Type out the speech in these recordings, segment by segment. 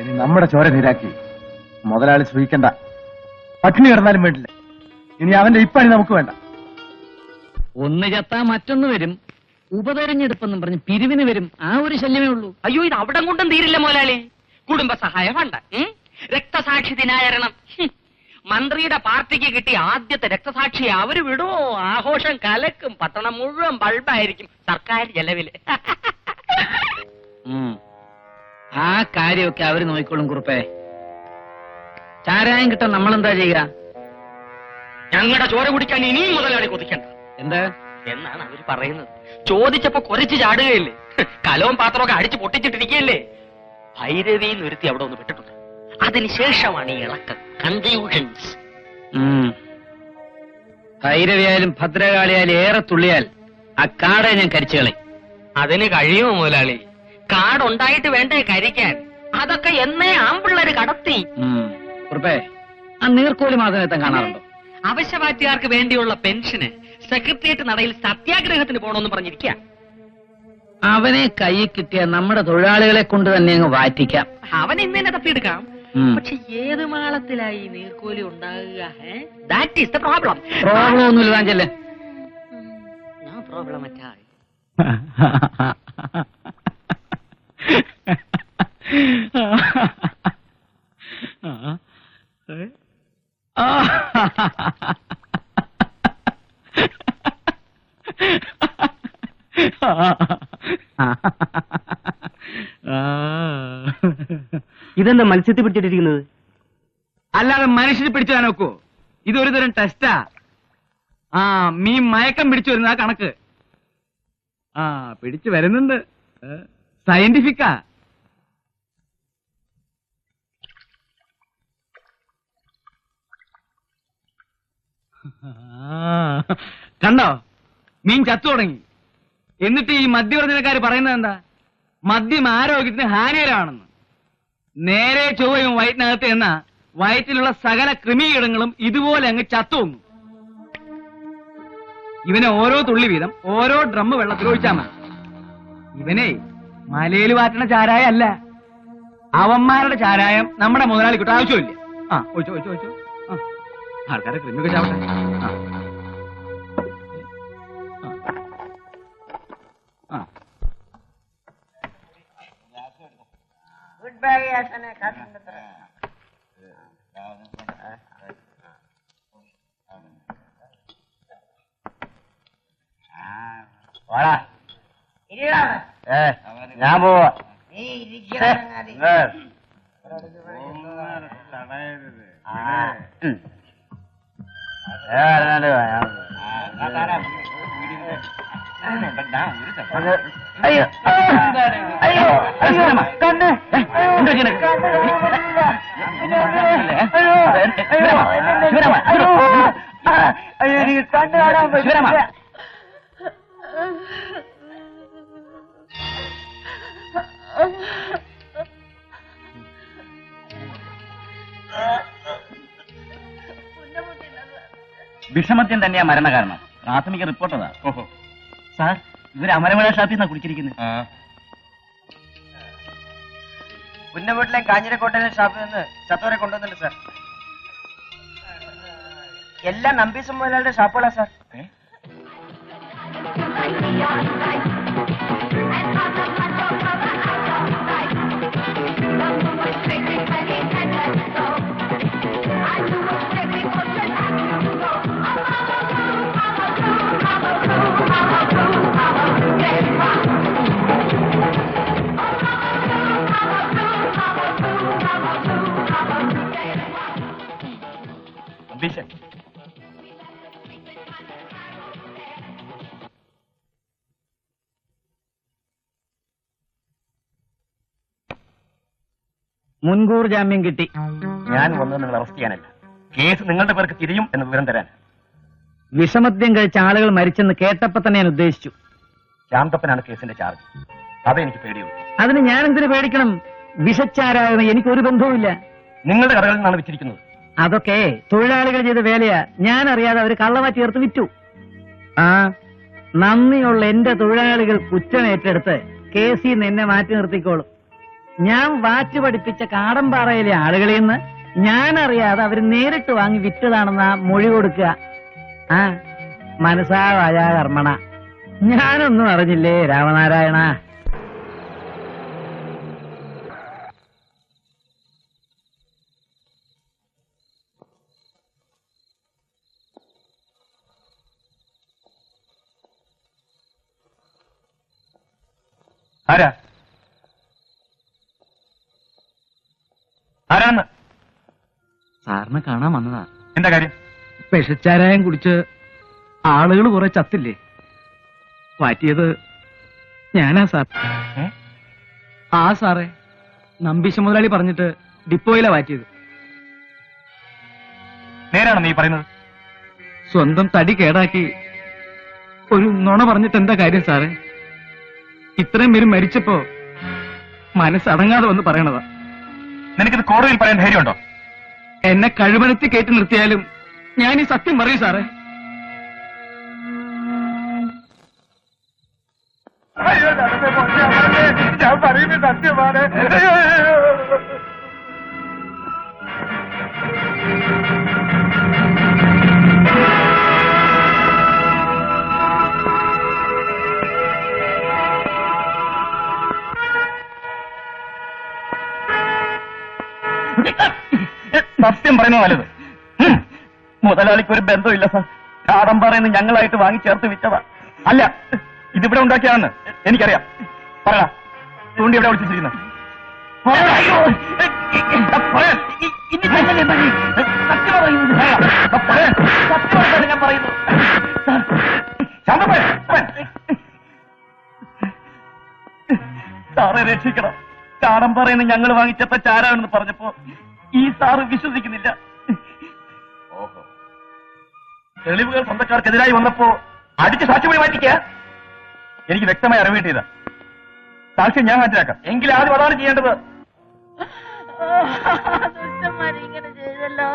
ഇനി നമ്മുടെ ചോര നീരാക്കി. മുതലാളി സൂഹിക്കണ്ട പട്ടിണി കിടന്നാലും വേണ്ടില്ല ഇനി അവന്റെ ഇപ്പണി നമുക്ക് വേണ്ട. ഒന്ന് ചത്താ മറ്റൊന്ന് വരും. ഉപതെരഞ്ഞെടുപ്പെന്നും പറഞ്ഞ് പിരിവിന് വരും ആ ഒരു ശല്യമേ ഉള്ളൂ. അയ്യോ ഇത് അവിടെ കൊണ്ടും തീരില്ല മുതലാളി കുടുംബ സഹായം വേണ്ട? രക്തസാക്ഷി ദിനാചരണം. മന്ത്രിയുടെ പാർട്ടിക്ക് കിട്ടിയ ആദ്യത്തെ രക്തസാക്ഷിയെ അവർ വിടുമോ ആഘോഷം കലക്കും. പട്ടണം മുഴുവൻ ബൾബായിരിക്കും. സർക്കാർ ചെലവിൽ. ആ കാര്യമൊക്കെ അവർ നോക്കിക്കോളും കുറുപ്പേ. ചാരായം കിട്ടാൻ നമ്മളെന്താ ചെയ്യുക? ഞങ്ങളുടെ ചോര കുടിക്കാൻ ഇനിയും മുതലാളി കൊതിക്കണ്ട. എന്താ? എന്നാണ് അവർ പറയുന്നത്. ചോദിച്ചപ്പോ കുറച്ച് ചാടുകയല്ലേ? കലവും പാത്രമൊക്കെ അടിച്ചു പൊട്ടിച്ചിട്ടിരിക്കുകയല്ലേ? ഭൈരവി നിരുത്തി അവിടെ ഒന്ന് വിട്ടിട്ടുണ്ട്. അതിനുശേഷമാണ് ഈ ഇളക്കം. കൺഫ്യൂഷൻസ്. ഭൈരവിയായാലും ഭദ്രകാളിയായാലും ഏറെ തുള്ളിയാൽ ആ കാടെ ഞാൻ കരിച്ചുകളെ അതിന് കഴിയുമോ മുതലാളി? കാടുണ്ടായിട്ട് വേണ്ടേ കരിക്കാൻ? അതൊക്കെ എന്നേ ആമ്പിള്ളേര് കടത്തി. കുറുപ്പേ ആ നീർക്കോലി മാസനെത്താൻ കാണാറുണ്ടോ? അവശ്യവാറ്റുകാർക്ക് വേണ്ടിയുള്ള പെൻഷന് സെക്രട്ടേറിയറ്റ് നടയിൽ സത്യാഗ്രഹത്തിന് പോകണമെന്ന് പറഞ്ഞിരിക്കുക അവനെ കൈ കിട്ടിയ നമ്മുടെ തൊഴിലാളികളെ കൊണ്ട് തന്നെ അങ്ങ് വാറ്റിക്കാം. അവൻ ഇന്ന് തന്നെ തപ്പിയെടുക്കാം. പക്ഷെ ഏത് മാളത്തിലായി നീർക്കോലി ഉണ്ടാകുക that is the problem problem ഒന്നുമില്ല ഞാൻ പ്രോബ്ലം അറ്റാ ഇതെന്താ മത്സ്യത്തിൽ പിടിച്ചിട്ടിരിക്കുന്നത്? അല്ലാതെ മനുഷ്യന് പിടിച്ചു നോക്കൂ. ഇതൊരു തരം ടെസ്റ്റാ ആ. മീൻ മയക്കം പിടിച്ചു വരുന്ന കണക്ക്. ആ പിടിച്ചു വരുന്നുണ്ട്. സയന്റിഫിക്കാ കണ്ടോ? മീൻ ചത്തു തുടങ്ങി. എന്നിട്ട് ഈ മദ്യവർജനക്കാർ പറയുന്നത് എന്താ? മദ്യം ആരോഗ്യത്തിന് ഹാനികരമാണെന്ന്. നേരെ ചൊവ്വയും വയറ്റിനകത്ത് എന്ന വയറ്റിലുള്ള സകല കൃമികീടങ്ങളും ഇതുപോലെ അങ്ങ് ചത്തുവന്നു. ഇവനെ ഓരോ തുള്ളി വീതം ഓരോ ഡ്രം വെള്ളത്തിൽ ഒഴിച്ചാൽ മതി. ഇവനെ മലയിൽ വാറ്റണ ചാരായ അല്ല. അവന്മാരുടെ ചാരായം നമ്മുടെ മുതലാളിക്കുട്ട് ആവശ്യമില്ല. ആ ഒഴിച്ചോ ഒഴിച്ചോ ഒഴിച്ചോ. ആൾക്കാരെ കൃമിയൊക്കെ ചാവട്ടെ. ആ. ആ. ആ. ഞാൻ പോവാ. അയ്യോ അയ്യോ അയ്യോ കണ്ണ് അയ്യോ എനിക്ക് കണ്ണ് കാണാൻ പറ്റില്ല വിഷമത്യം തന്നെയാ മരണകാരണം പ്രാഥമിക റിപ്പോർട്ട് അതാ ഓഹോ സാർ ഇവർ അമരമല ഷാപ്പിൽ നിന്നാ കുടിച്ചിരിക്കുന്നത് പുന്നവീട്ടിലെ കാഞ്ഞിരക്കോട്ടയിലെ ഷാപ്പിൽ നിന്ന് ചത്തോരെ കൊണ്ടുവന്നിട്ടുണ്ട് സാർ. എല്ലാം നമ്പീസ് മുതലാളിയുടെ ഷാപ്പുകളാ സാർ. മുൻകൂർ ജാമ്യം കിട്ടി. ഞാൻ വന്നത് നിങ്ങൾ അറസ്റ്റ് ചെയ്യാനല്ല. കേസ് നിങ്ങളുടെ പേർക്ക് തിരിയും എന്ന് വിവരം തരാൻ. വിഷമദ്യം കഴിച്ച ആളുകൾ മരിച്ചെന്ന് കേട്ടപ്പോ തന്നെ ഞാൻ ഉദ്ദേശിച്ചു. ശാന്തപ്പനാണ് കേസിന്റെ ചാർജ് അതേ എനിക്ക് പേടിയുള്ളൂ. അതിന് ഞാൻ എന്തിനു പേടിക്കണം? വിഷച്ചാരായ എനിക്ക് ഒരു ബന്ധവുമില്ല. നിങ്ങളുടെ കടകളിൽ നിന്നാണ് വെച്ചിരിക്കുന്നത് അതൊക്കെ തൊഴിലാളികൾ ചെയ്ത വേലയാ. ഞാൻ അറിയാതെ അവർ കള്ളവാ ചേർത്ത് വിറ്റു. ആ നന്ദിയുള്ള എന്റെ തൊഴിലാളികൾ കുറ്റം ഏറ്റെടുത്ത് കേസിൽ നിന്ന് എന്നെ മാറ്റി നിർത്തിക്കോളും. ഞാൻ വാച്ച് പഠിപ്പിച്ച കാടമ്പാറയിലെ ആളുകളിൽ നിന്ന് ഞാൻ അറിയാതെ അവർ നേരിട്ട് വാങ്ങി വിറ്റതാണെന്ന മൊഴി കൊടുക്കുക. ആ മനസ്സാവായ കർമ്മണ. ഞാനൊന്നും അറിഞ്ഞില്ലേ രാമനാരായണ? ആരാ? സാറിനെ കാണാൻ വന്നതാ. എന്താ കാര്യം? വിഷച്ചാരായം കുടിച്ച് ആളുകൾ കുറെ ചത്തില്ലേ? മാറ്റിയത് ഞാനാ സാർ. ആ സാറെ നമ്പീശ മുതലാളി പറഞ്ഞിട്ട് ഡിപ്പോയിലാ മാറ്റിയത് നേരാണോ നീ പറയുന്നത്? സ്വന്തം തടി കേടാക്കി ഒരു നുണ പറഞ്ഞിട്ട് എന്താ കാര്യം സാറേ? ഇത്രയും പേര് മരിച്ചപ്പോ മനസ്സടങ്ങാതെ വന്ന് പറയണതാ. നിനക്കിത് കോടതിയിൽ പറയാൻ ധൈര്യമുണ്ടോ? എന്നെ കഴിവനത്തി കയറ്റി നിർത്തിയാലും ഞാൻ ഈ സത്യം പറയൂ സാറേ. ഞാൻ പറയുന്നത് സത്യമാണ്. സത്യം പറയുന്നത് നല്ലത്. മുതലാളിക്ക് ഒരു ബന്ധമില്ല സാർ. കാടമ്പാറയെന്ന് ഞങ്ങളായിട്ട് വാങ്ങി ചേർത്ത് വിറ്റതാ. അല്ല ഇതിവിടെ ഉണ്ടാക്കിയാണെന്ന് എനിക്കറിയാം. പറ തൂണ്ടി എവിടെ വിളിച്ചിരിക്കുന്നത് സാറെ രക്ഷിക്കണം. കാടമ്പാറയെന്ന് ഞങ്ങൾ വാങ്ങിച്ചപ്പോ ചാരാണെന്ന് പറഞ്ഞപ്പോ ഈ സാറ് വിശ്വസിക്കുന്നില്ല ഓഹോ തെളിവുകൾ സ്വന്തക്കാർക്കെതിരായി വന്നപ്പോ അടിച്ച് സാക്ഷ്യമായി മാറ്റിക്ക എനിക്ക് വ്യക്തമായി അറിവേണ്ടിയതാ സാക്ഷ്യം ഞാൻ ഹാജരാക്കാം എങ്കിൽ ആദ്യം അതാണ് ചെയ്യേണ്ടത് ദുഷ്ടന്മാരിങ്ങനെ ചെയ്തല്ലോ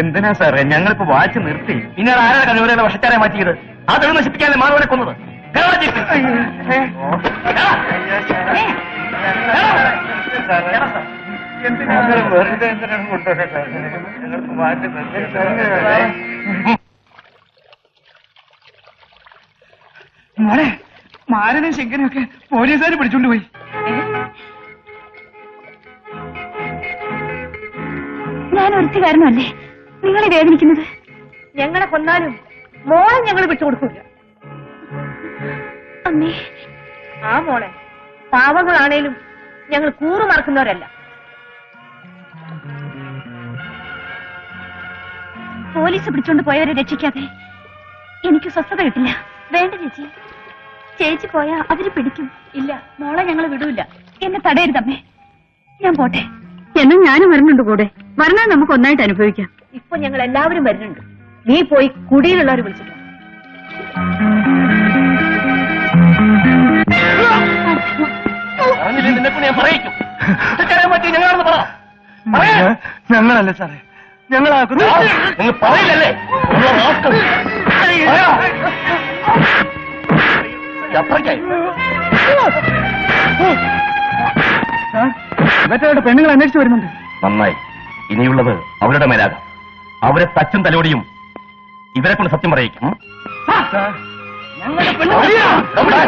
എന്തിനാ സാറേ? ഞങ്ങളിപ്പോ വാച്ച് നിർത്തി. ഇനി ആരാണ് കഴിവരെ വർഷക്കാരെ മാറ്റിയത്? ആ തെളിവ് നശിപ്പിക്കാനല്ലേ മാറുവനെ കൊന്നത്. സാർ. മോളെ മാരനും ശങ്കരനൊക്കെ ഒക്കെ പോലീസുകാർ പിടിച്ചോണ്ട് പോയി. ഞാൻ ഒരുത്തുകാരനല്ലേ നിങ്ങളെ വേദനിക്കുന്നത്? ഞങ്ങളെ കൊന്നാലും മോളെ ഞങ്ങൾ വിട്ടുകൊടുക്കില്ല അമ്മേ. ആ മോളെ പാവങ്ങളാണേലും ഞങ്ങൾ കൂറു മറക്കുന്നവരല്ല. പോലീസ് പിടിച്ചോണ്ട് പോയവരെ രക്ഷിക്കാതെ എനിക്ക് സ്വസ്ഥത കിട്ടില്ല. വേണ്ട ചേച്ചി. ചേച്ചി പോയാ അവർ പിടിക്കും. ഇല്ല മോളെ ഞങ്ങൾ വിടൂല. എന്നെ തടയരുതമ്മേ. ഞാൻ പോട്ടെ. എന്നാ ഞാനും വരുന്നുണ്ട് കൂടെ. വരണേ നമുക്ക് ഒന്നായിട്ട് അനുഭവിക്കാം. ഇപ്പൊ ഞങ്ങൾ എല്ലാവരും വരുന്നുണ്ട്. നീ പോയി കുടിയിലുള്ളവർ വിളിച്ചിട്ട് പറഞ്ഞില്ലേ ഞാൻ പറയിക്കും. വർഷക്കാരെ മാറ്റി പറയാ. ഞങ്ങളല്ല സാറേ. ഞങ്ങളാക്കുന്നു. ആ, പറയില്ലല്ലേ? മറ്റവരുടെ പെണ്ണുങ്ങൾ അന്വേഷിച്ചു വരുന്നുണ്ട്. നന്നായി. ഇനിയുള്ളത് അവരുടെ മേലാകാം. അവരെ തച്ചും തലോടിയും ഇവരെ കൊണ്ട് സത്യം പറയിക്കും. ഞങ്ങളുടെ.